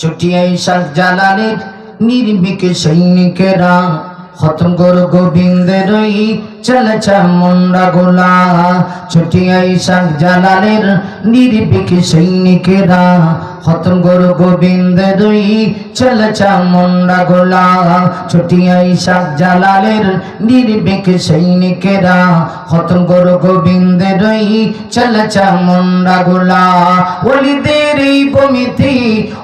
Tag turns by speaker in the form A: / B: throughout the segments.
A: ছুটিয়াই শাক জালালের নির্বিক সৈনিকেরা, খতম কর গোবিন্দের চলেছে মুন্ডা গোলা। ছুটিয়াই শাক জালালের নির্বিক সৈনিকেরা, খতম কর গোবিন্দের চলেছে মুন্ডা গোলা। ছুটিয়াই শাক জালালের নির্বিক সৈনিকেরা, খতম কর গোবিন্দের চলেছে মুন্ডা গোলা। ওলিদের এই বমিতি,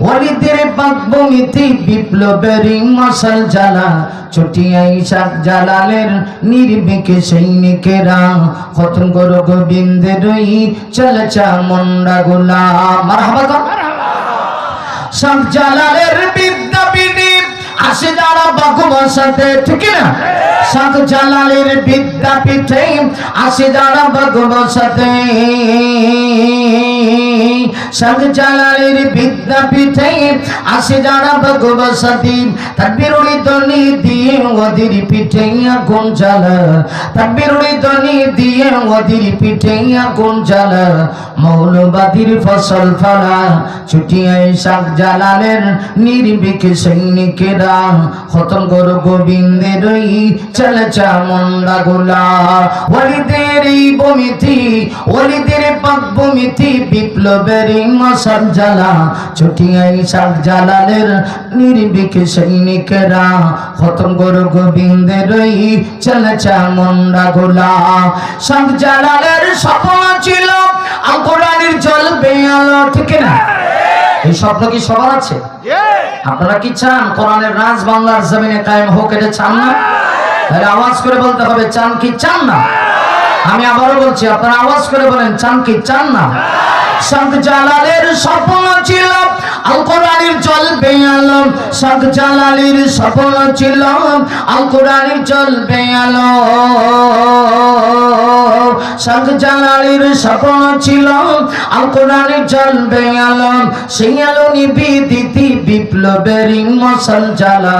A: ওলিদের পাক বমিতি বিপ্লবের মশাল জ্বালা। ছুটিয়াই শাক জালালের নির্বিক সৈনিকেরা, খতম কর গোবিন্দের মুন্ডা গোলা শাক জালালের বিদ্যাপীঠে আসে যারা ভগবসাতে ঠিক না শাক জালালের বিদ্যাপীঠে আসে যারা ভগবসাতে শাক জালালের বিদ্যাপীঠে আসে যারা ভগবসাতে তার ধ্বনি দিয়ে ওদের পিঠে আগুন জ্বালা। ধ্বনি দিয়ে পিঠে আগুন মৌলবাদীর ফসল ফলা ছুটিয়ায় শাক জালালের নির্বিক সৈনিকেরা। খতম কর গোবিন্দের ওই চলেছা মন্ডা গোলা। ওলিদের বমিতি ওলিদের পাক বমিতি বিপ্লবের নির্বিক সৈনিকেরা খতম কর গোবিন্দের মন্ডা গোলা। স্বপ্ন ছিল আঙ্কুরানির জল বেয়ালো ঠিক না? এই স্বপ্ন কি সবার আছে? আপনারা কি চান কোরআনের রাজ বাংলার জমিনে কায়েম হোক এটা চান না? তাহলে আওয়াজ করে বলতে হবে চান কি চান না? আমি আবারও বলছি, আপনারা আওয়াজ করে বলেন, চান কি, চান না? শাক জালালের স্বপ্ন ছিল আল কোরআনের জল বেয়ালো শাক জালালের স্বপ্ন ছিল আল কোরআনের জল বেয়ালো শাক জালালের স্বপ্ন ছিল আল কোরআনের জল বেয়ালো সেই আলো নিবেদিতি বিপ্লবের মশাল জ্বালা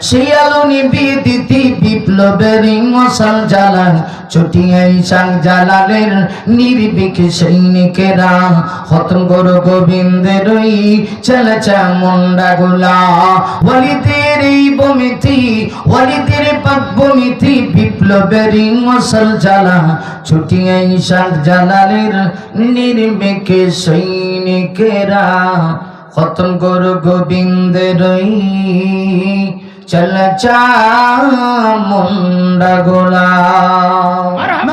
A: সেই আলো নিবেদিতি বিপ্লবের মশাল জ্বালা চটিয়াই শাক জালালের নির্বিক সৈনিকেরা খতম কর গোবিন্দের ওই চলেছে মুন্ডা গোলা। ওলিদের এই বমিতি ওলিদের পাক বমিতি বিপ্লবের মশাল জ্বালা ছুটিয়াই শাক জালালের নির্বিক সৈনিকেরা খতম গোবিন্দ গোবিন্দের চল চা মুন্ডা গোলা